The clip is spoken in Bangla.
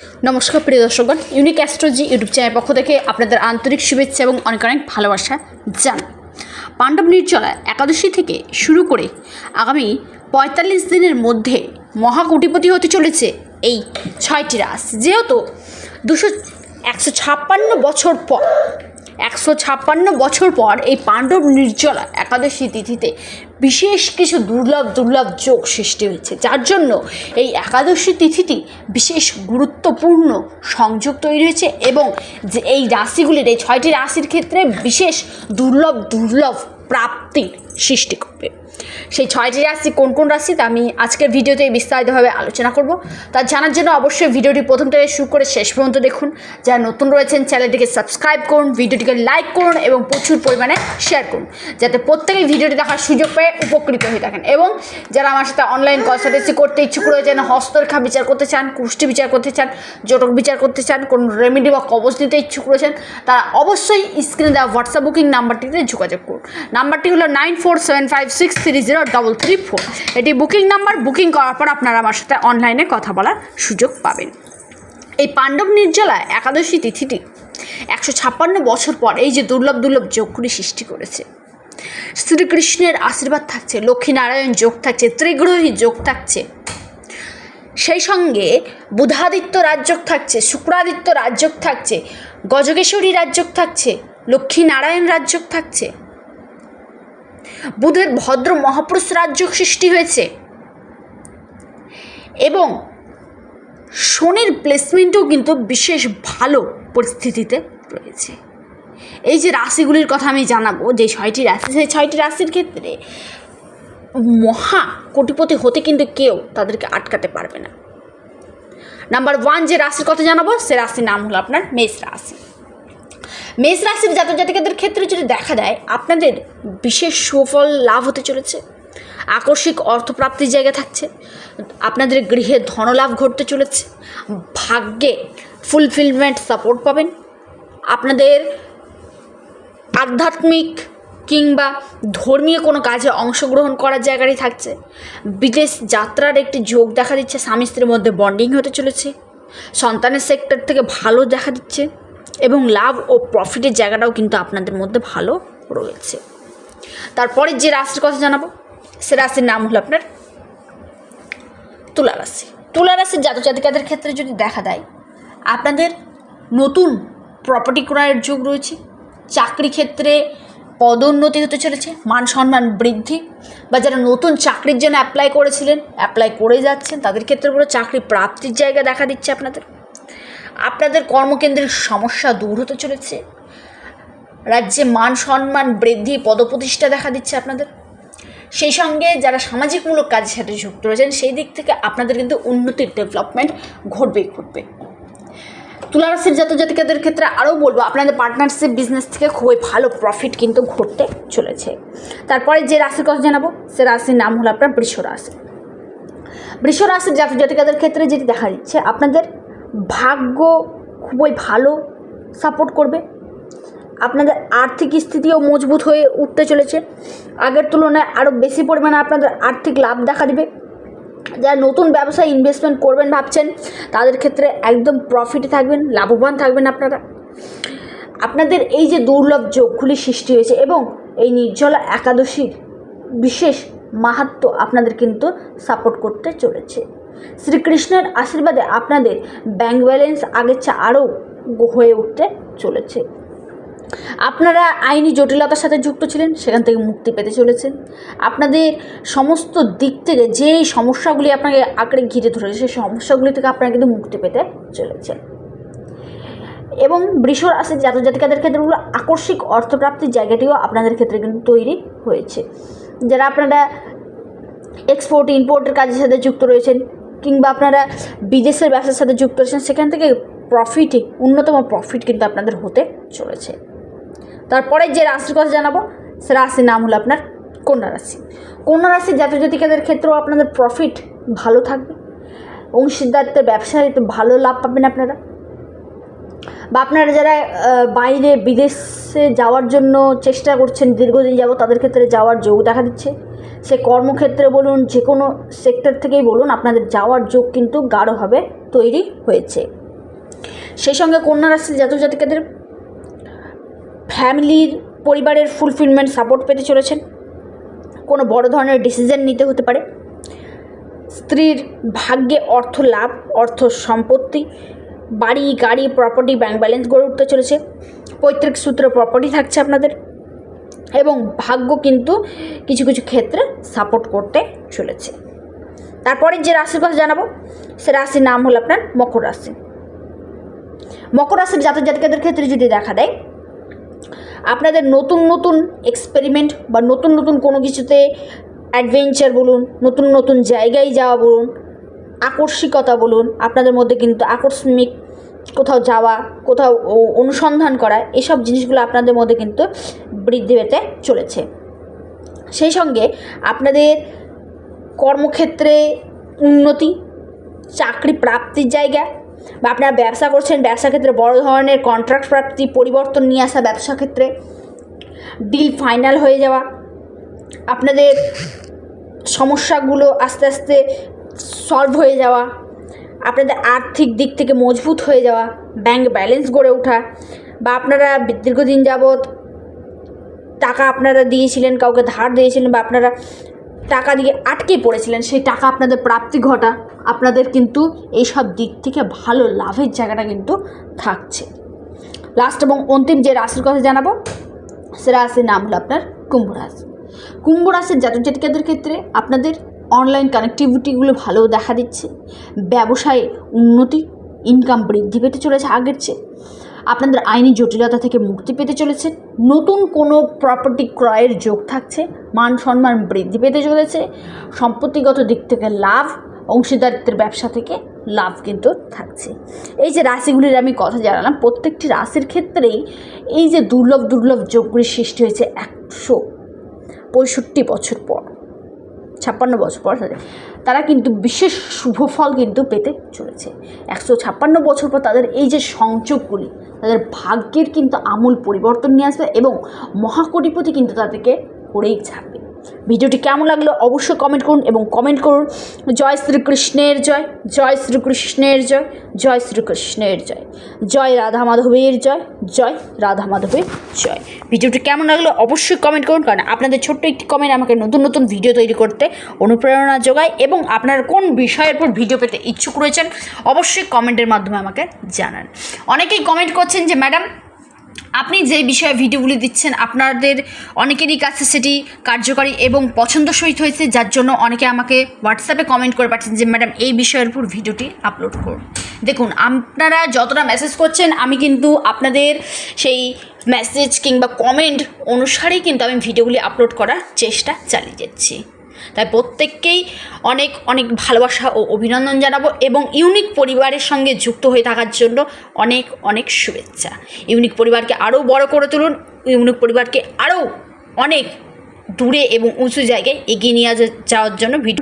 নমস্কার, প্রিয় দর্শকগণ। ইউনিক অ্যাস্ট্রোলজি ইউটিউব চ্যানেল পক্ষ থেকে আপনাদের আন্তরিক শুভেচ্ছা এবং অনেক অনেক ভালোবাসা জান পাণ্ডব নির্জলা একাদশী থেকে শুরু করে আগামী পঁয়তাল্লিশ দিনের মধ্যে মহাকুটিপতি হতে চলেছে এই ছয়টি রাস যেহেতু দুশো একশো ছাপ্পান্ন বছর পর, একশো ছাপ্পান্ন বছর পর এই পাণ্ডব নির্জলা একাদশী তিথিতে বিশেষ কিছু দুর্লভ দুর্লভ যোগ সৃষ্টি হয়েছে, যার জন্য এই একাদশী তিথিটি বিশেষ গুরুত্বপূর্ণ সংযোগ তৈরি হয়েছে এবং যে এই রাশিগুলির, এই ছয়টি রাশির ক্ষেত্রে বিশেষ দুর্লভ দুর্লভ প্রাপ্তির সৃষ্টি করবে। সেই ছয়টি রাশি কোন কোন রাশি তা আমি আজকের ভিডিওতে বিস্তারিতভাবে আলোচনা করব। তা জানার জন্য অবশ্যই ভিডিওটি প্রথম থেকে শুরু করে শেষ পর্যন্ত দেখুন। যারা নতুন রয়েছেন, চ্যানেলটিকে সাবস্ক্রাইব করুন, ভিডিওটিকে লাইক করুন এবং প্রচুর পরিমাণে শেয়ার করুন। যাতে প্রত্যেকেই ভিডিওটি দেখার সুযোগ পেয়ে উপকৃত হয়ে থাকেন। এবং যারা আমার সাথে অনলাইন কনসালটেন্সি করতে ইচ্ছুক রয়েছেন, হস্তরেখা বিচার করতে চান, কুষ্টি বিচার করতে চান, জটক বিচার করতে চান, কোন রেমেডি বা কবচ দিতে ইচ্ছুক রয়েছেন, তারা অবশ্যই স্ক্রিনে দেওয়া হোয়াটসঅ্যাপ বুকিং নাম্বারটিতে যোগাযোগ করুন। নাম্বারটি হলো nine four seven five six three zero double three four এটি বুকিং নাম্বার বুকিং করার পর আপনারা আমার সাথে অনলাইনে কথা বলার সুযোগ পাবেন। এই পাণ্ডব নির্জলা একাদশী তিথিটি একশো ছাপ্পান্ন বছর পর এই যে দুর্লভ দুর্লভ যোগগুলি সৃষ্টি করেছে। শ্রীকৃষ্ণের আশীর্বাদ থাকছে, লক্ষ্মীনারায়ণ যোগ থাকছে, ত্রিগ্রহী যোগ থাকছে। সেই সঙ্গে বুধাদিত্য রাজযোগ থাকছে, শুক্রাদিত্য রাজযোগ থাকছে গজকেশ্বরী রাজযোগ থাকছে, লক্ষ্মীনারায়ণ রাজযোগ থাকছে। বুধের ভদ্র মহাপুরুষ রাজ্য সৃষ্টি হয়েছে। এবং শনির প্লেসমেন্টও কিন্তু বিশেষ ভালো পরিস্থিতিতে রয়েছে। এই যে রাশিগুলির কথা আমি জানাব, যে ছয়টি রাশি, সেই ছয়টি রাশির ক্ষেত্রে মহা কোটিপতি হতে কিন্তু কেউ তাদেরকে আটকাতে পারবে না। নাম্বার ওয়ান যে রাশির কথা জানাব, সে রাশির নাম হলো আপনার মেষ রাশি। মেষ রাশির জাতক জাতিকাদের ক্ষেত্রে যদি দেখা দেয় আপনাদের বিশেষ সুফল লাভ হতে চলেছে। আকস্মিক অর্থপ্রাপ্তির জায়গা থাকছে। আপনাদের গৃহে ধনলাভ ঘটতে চলেছে। ভাগ্যে ফুলফিলমেন্ট সাপোর্ট পাবেন। আপনাদের আধ্যাত্মিক কিংবা ধর্মীয় কোনো কাজে অংশগ্রহণ করার জায়গারই থাকছে। বিদেশ যাত্রার একটি যোগ দেখা দিচ্ছে। স্বামী স্ত্রীর মধ্যে বন্ডিং হতে চলেছে। সন্তানের সেক্টর থেকে ভালো দেখা দিচ্ছে। এবং লাভ ও প্রফিটের জায়গাটাও কিন্তু আপনাদের মধ্যে ভালো রয়েছে। তারপরে যে রাশির কথা জানাব, সে রাশির নাম হলো আপনার তুলা রাশি। তুলা রাশির জাতক জাতিকাদের ক্ষেত্রে যদি দেখা দেয়, আপনাদের নতুন প্রপার্টি ক্রয়ের যোগ রয়েছে, চাকরি ক্ষেত্রে পদোন্নতি হতে চলেছে, মান সম্মান বৃদ্ধি, বা যারা নতুন চাকরির জন্য অ্যাপ্লাই করেছিলেন অ্যাপ্লাই করে যাচ্ছেন, তাদের ক্ষেত্রে পুরো চাকরি প্রাপ্তির জায়গা দেখা দিচ্ছে আপনাদের। আপনাদের কর্মকেন্দ্রের সমস্যা দূর হতে চলেছে। রাজ্যে মান সম্মান বৃদ্ধি পদপ্রতিষ্ঠা দেখা দিচ্ছে আপনাদের। সেই সঙ্গে যারা সামাজিকমূলক কাজের সাথে যুক্ত রয়েছেন, সেই দিক থেকে আপনাদের কিন্তু উন্নতির ডেভেলপমেন্ট ঘটবেই ঘটবে। তুলারাশির জাতক জাতিকাদের ক্ষেত্রে আরও বলব, আপনাদের পার্টনারশিপ বিজনেস থেকে খুবই ভালো প্রফিট কিন্তু ঘটতে চলেছে। তারপরে যে রাশির কথা জানাব, সে রাশির নাম হলো আপনার বৃষ রাশি বৃষ রাশির ক্ষেত্রে যেটি দেখা যাচ্ছে আপনাদের ভাগ্য খুবই ভালো সাপোর্ট করবে। আপনাদের আর্থিক স্থিতিও মজবুত হয়ে উঠতে চলেছে। আগের তুলনায় আরও বেশি পরিমাণে আপনাদের আর্থিক লাভ দেখা দেবে। যারা নতুন ব্যবসায় ইনভেস্টমেন্ট করবেন ভাবছেন, তাদের ক্ষেত্রে একদম প্রফিটে থাকবেন, লাভবান থাকবেন আপনারা। আপনাদের এই যে দুর্লভ যোগগুলি সৃষ্টি হয়েছে এবং এই নির্জলা একাদশীর বিশেষ মাহাত্ম আপনাদের কিন্তু সাপোর্ট করতে চলেছে। শ্রীকৃষ্ণের আশীর্বাদে আপনাদের ব্যাংক ব্যালেন্স আগের চেয়ে আরও হয়ে উঠতে চলেছে। আপনারা আইনি জটিলতার সাথে যুক্ত ছিলেন, সেখান থেকে মুক্তি পেতে চলেছেন। আপনাদের সমস্ত দিক থেকে যেই সমস্যাগুলি আপনাকে আঁকড়ে ঘিরে ধরেছে, সেই সমস্যাগুলি থেকে আপনারা কিন্তু মুক্তি পেতে চলেছেন। এবং বৃষ রাশির জাতক জাতিকাদের ক্ষেত্রে হলো আকস্মিক অর্থপ্রাপ্তির জায়গাটিও আপনাদের ক্ষেত্রে কিন্তু তৈরি হয়েছে। যারা আপনারা এক্সপোর্ট ইম্পোর্টের কাজের সাথে যুক্ত রয়েছেন কিংবা আপনারা বিদেশের ব্যবসার সাথে যুক্ত রয়েছেন সেখান থেকে প্রফিটে অন্যতম প্রফিট কিন্তু আপনাদের হতে চলেছে। তারপরে যে রাশির কথা জানাব, সে রাশির নাম হলো আপনার কন্যা রাশি। কন্যা রাশির জাতক জাতিকাদের ক্ষেত্রেও আপনাদের প্রফিট ভালো থাকবে। অংশীদারিত্বের ব্যবসায় ভালো লাভ পাবেন আপনারা। বা আপনারা যারা বাইরে বিদেশে যাওয়ার জন্য চেষ্টা করছেন, দীর্ঘদিন যাব তাদের ক্ষেত্রে যাওয়ার যোগ দেখা দিচ্ছে। সে কর্মক্ষেত্রে বলুন যে কোনো সেক্টর থেকেই বলুন, আপনাদের যাওয়ার যোগ কিন্তু গাঢ়ভাবে তৈরি হয়েছে। সেই সঙ্গে কন্যা রাশির জাতক জাতিকাদের ফ্যামিলির পরিবারের ফুলফিলমেন্ট সাপোর্ট পেতে চলেছেন। কোনো বড় ধরনের ডিসিশন নিতে হতে পারে। স্ত্রীর ভাগ্যে অর্থ লাভ, অর্থ সম্পত্তি, বাড়ি, গাড়ি প্রপার্টি ব্যাংক ব্যালেন্স গড়ে উঠতে চলেছে। পৈতৃক সূত্রে প্রপার্টি থাকছে আপনাদের। এবং ভাগ্য কিন্তু কিছু কিছু ক্ষেত্রে সাপোর্ট করতে চলেছে। তারপরে যে রাশির কথা জানাব, সে রাশির নাম হলো আপনার মকর রাশি। মকর রাশির জাতক জাতিকাদের ক্ষেত্রে যদি দেখা দেয়, আপনাদের নতুন নতুন এক্সপেরিমেন্ট বা নতুন নতুন কোনো কিছুতে অ্যাডভেঞ্চার বলুন, নতুন নতুন জায়গায় যাওয়া বলুন আকস্মিকতা বলুন, আপনাদের মধ্যে কিন্তু আকস্মিক কোথাও যাওয়া, কোথাও অনুসন্ধান করা, এসব জিনিসগুলো আপনাদের মধ্যে কিন্তু বৃদ্ধি পেতে চলেছে। সেই সঙ্গে আপনাদের কর্মক্ষেত্রে উন্নতি, চাকরি প্রাপ্তির জায়গা বা আপনারা ব্যবসা করছেন, ব্যবসা ক্ষেত্রে বড় ধরনের কন্ট্রাক্ট প্রাপ্তি, পরিবর্তন নিয়ে আসা ব্যবসা ক্ষেত্রে ডিল ফাইনাল হয়ে যাওয়া, আপনাদের সমস্যাগুলো আস্তে আস্তে সলভ হয়ে যাওয়া আপনাদের আর্থিক দিক থেকে মজবুত হয়ে যাওয়া ব্যাংক ব্যালেন্স গড়ে ওঠা, বা আপনারা দীর্ঘদিন যাবৎ টাকা আপনারা দিয়েছিলেন, কাউকে ধার দিয়েছিলেন, বা আপনারা টাকা দিয়ে আটকে পড়েছিলেন, সেই টাকা আপনাদের প্রাপ্তি ঘটা, আপনাদের কিন্তু এইসব দিক থেকে ভালো লাভের জায়গাটা কিন্তু থাকছে। লাস্ট এবং অন্তিম যে রাশির কথা জানাব, সে রাশির নাম হলো আপনার কুম্ভ রাশি। কুম্ভ রাশির জাতক জাতিকাদের ক্ষেত্রে আপনাদের অনলাইন কানেক্টিভিটিগুলো ভালো দেখা দিচ্ছে। ব্যবসায় উন্নতি ইনকাম বৃদ্ধি পেতে চলেছে আগের চেয়ে। আপনাদের আইনি জটিলতা থেকে মুক্তি পেতে চলেছে। নতুন কোনো প্রপার্টি ক্রয়ের যোগ থাকছে। মান সম্মান বৃদ্ধি পেতে চলেছে। সম্পত্তিগত দিক থেকে লাভ, অংশীদারিত্বের ব্যবসা থেকে লাভ কিন্তু থাকছে। এই যে রাশিগুলির আমি কথা জানালাম, প্রত্যেকটি রাশির ক্ষেত্রেই এই যে দুর্লভ দুর্লভ যোগগুলি সৃষ্টি হয়েছে একশো পঁয়ষট্টি বছর পর। ছাপ্পান্ন বছর পর তারা কিন্তু বিশেষ শুভ ফল কিন্তু পেতে চলেছে। একশো ছাপ্পান্ন বছর পর তাদের এই যে সংযোগগুলি, তাদের ভাগ্যের কিন্তু আমূল পরিবর্তন নিয়ে আসবে এবং মহাকটিপতি কিন্তু তাদেরকে করেই ছাড়বে। ভিডিওটি কেমন লাগল অবশ্যই কমেন্ট করুন এবং কমেন্ট করুন। জয় শ্রীকৃষ্ণের জয় জয় শ্রীকৃষ্ণের জয় জয় শ্রীকৃষ্ণের জয় জয় রাধা মাধবের জয় জয় রাধা মাধবের জয়। ভিডিওটি কেমন লাগল অবশ্যই কমেন্ট করুন, কারণ আপনাদের ছোট্ট একটি কমেন্ট আমাকে নতুন নতুন ভিডিও তৈরি করতে অনুপ্রেরণা যোগায় এবং আপনারা কোন বিষয়ের উপর ভিডিও পেতে ইচ্ছুক রয়েছেন, অবশ্যই কমেন্টের মাধ্যমে আমাকে জানান। অনেকেই কমেন্ট করছেন যে, ম্যাডাম আপনি যে বিষয়ে ভিডিওগুলি দিচ্ছেন, আপনাদের অনেকেরই কাছে সেটি কার্যকরী এবং পছন্দসহিত হয়েছে, যার জন্য অনেকে আমাকে হোয়াটসঅ্যাপে কমেন্ট করে পাচ্ছেন যে, ম্যাডাম, এই বিষয়ের উপর ভিডিওটি আপলোড করুন। দেখুন, আপনারা যতটা মেসেজ করছেন, আমি কিন্তু আপনাদের সেই মেসেজ কিংবা কমেন্ট অনুসারেই কিন্তু আমি ভিডিওগুলি আপলোড করার চেষ্টা চালিয়ে যাচ্ছি। তাই প্রত্যেককেই অনেক অনেক ভালোবাসা ও অভিনন্দন জানাব এবং ইউনিক পরিবারের সঙ্গে যুক্ত হয়ে থাকার জন্য অনেক অনেক শুভেচ্ছা। ইউনিক পরিবারকে আরও বড় করে তুলুন, ইউনিক পরিবারকে আরও অনেক দূরে এবং উঁচু জায়গায় এগিয়ে নিয়ে যাওয়ার জন্য ভিডিও